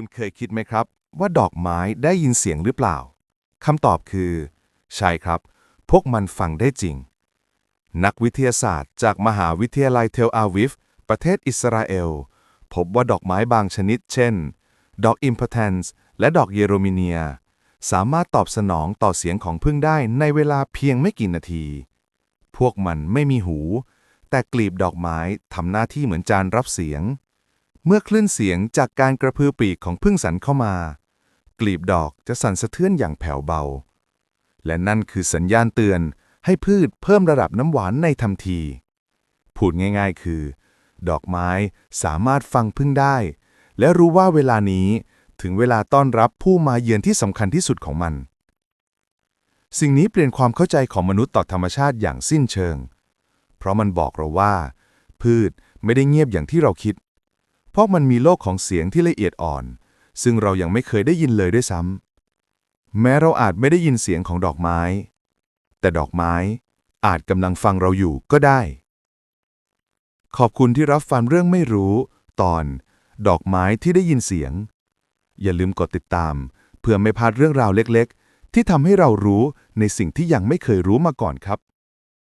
คุณเคยคิดไหมครับ ว่าดอกไม้ได้ยินเสียงหรือเปล่าคำตอบคือ ใช่ครับ พวกมันฟังได้จริง นักวิทยาศาสตร์ จากมหาวิทยาลัยเทลอาวิฟ ประเทศอิสราเอล พบว่าดอกไม้บางชนิด เช่น ดอกอิมพอร์แทนซ์และดอกเยโรมิเนีย สามารถตอบสนองต่อเสียงของพึ่งได้ในเวลาเพียงไม่กี่นาที พวกมันไม่มีหู แต่กลีบดอกไม้ทำหน้าที่เหมือนจานรับเสียง เมื่อคลื่นเสียงจากการกระพือปีกของพึ่งสันเข้ามา กลีบดอกจะสั่นสะเทือนอย่างแผ่วเบา และนั่นคือสัญญาณเตือนให้พืชเพิ่มระดับน้ำหวานในทันที พูดง่ายๆคือ ดอกไม้สามารถฟังพึ่งได้ และรู้ว่าเวลานี้ถึงเวลาต้อนรับผู้มาเยือนที่สำคัญที่สุดของมัน สิ่งนี้เปลี่ยนความเข้าใจของมนุษย์ต่อธรรมชาติอย่างสิ้นเชิง เพราะมันบอกเราว่า พืชไม่ได้เงียบอย่างที่เราคิด เพราะมันมีโลกของเสียงที่ละเอียดอ่อน ซึ่งเรายังไม่เคยได้ยินเลยด้วยซ้ำ แม้เราอาจไม่ได้ยินเสียงของดอกไม้ แต่ดอกไม้อาจกำลังฟังเราอยู่ก็ได้ ขอบคุณที่รับฟังเรื่องไม่รู้ ตอน ดอกไม้ที่ได้ยินเสียง อย่าลืมกดติดตาม เพื่อไม่พลาดเรื่องราวเล็ก ๆ ที่ทำให้เรารู้ในสิ่งที่ยังไม่เคยรู้มาก่อนครับ